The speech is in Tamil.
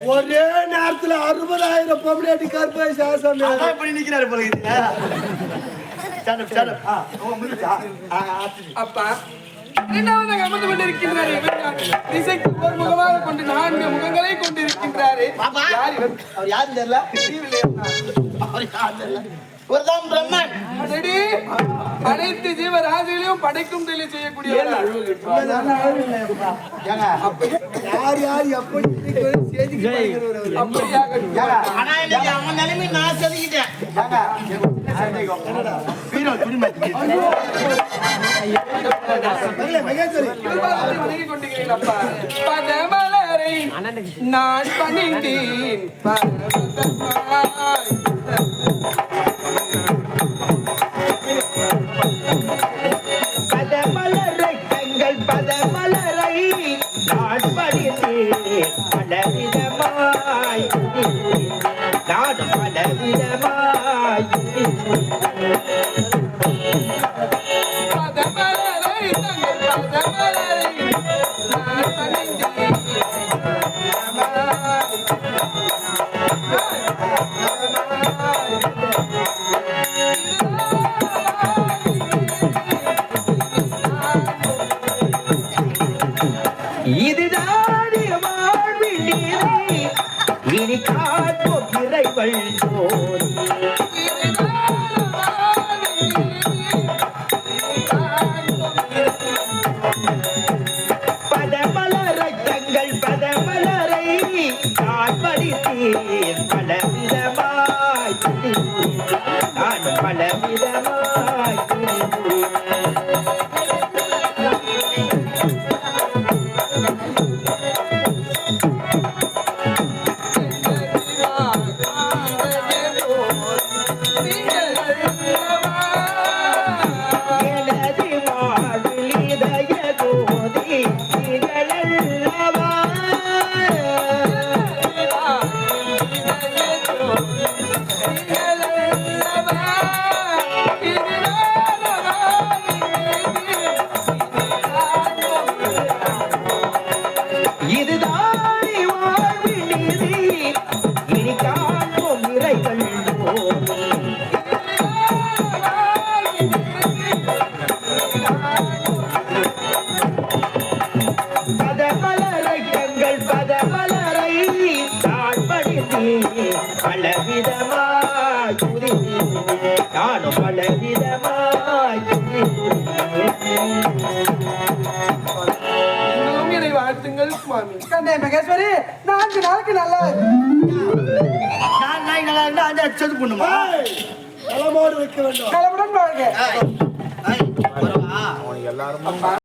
ஒரே நேரத்துல அறுபதாயிரம் பொம்பளை கருப்பாய் சாசம் இப்படி நிக்கிறாரு போல. அப்பா இரண்டாவதாக அமர்ந்து கொண்டிருக்கின்றார் ஒரு முகமாக கொண்டு நான்கு முகங்களை கொண்டிருக்கின்றாரு பாப்பா. யார்? இவர்? அவர் யாருன்னு தெரியல? அவர் யாருன்னு தெரியல. இவர்தான் பிரம்மன். அடடே, அனைத்து ஜீவராசிகளையும் படைக்கும் தொழில் செய்யக்கூடியவர்? ஏங்க, யார் எப்படி ஆனா இன்னைக்கு அவன் நிலைமை நான் செதுக்கிட்டேன். மகேஸ்வரி நான் பணிந்தேன். பதமலரை தங்கள் பதமலரை நான் படித்தேன் பலவிதமாய். நான் பலவிதமாய். பதமலரை தங்கள் பதமலரை நான் பணிந்தேன் இதுதான் வாழ்வில். நீதி இனி காட்டும் இறைவள் பதமலரை தங்கள் பதமலரை நான் பலவிதமாய் நான் பலவிதமாய் பலவிதமாய் துதித்தேன். நானும் பலவிதமாய் என்னை வாழ்த்துங்கள் சுவாமி கண்ணே மகேஸ்வரி நான்கு நாளுக்கு நல்லா நான் நாய் நல்லா இருந்தா அந்த செது பண்ணுமா வைக்க வேண்டும் வாழ்க ஏய், வரவா?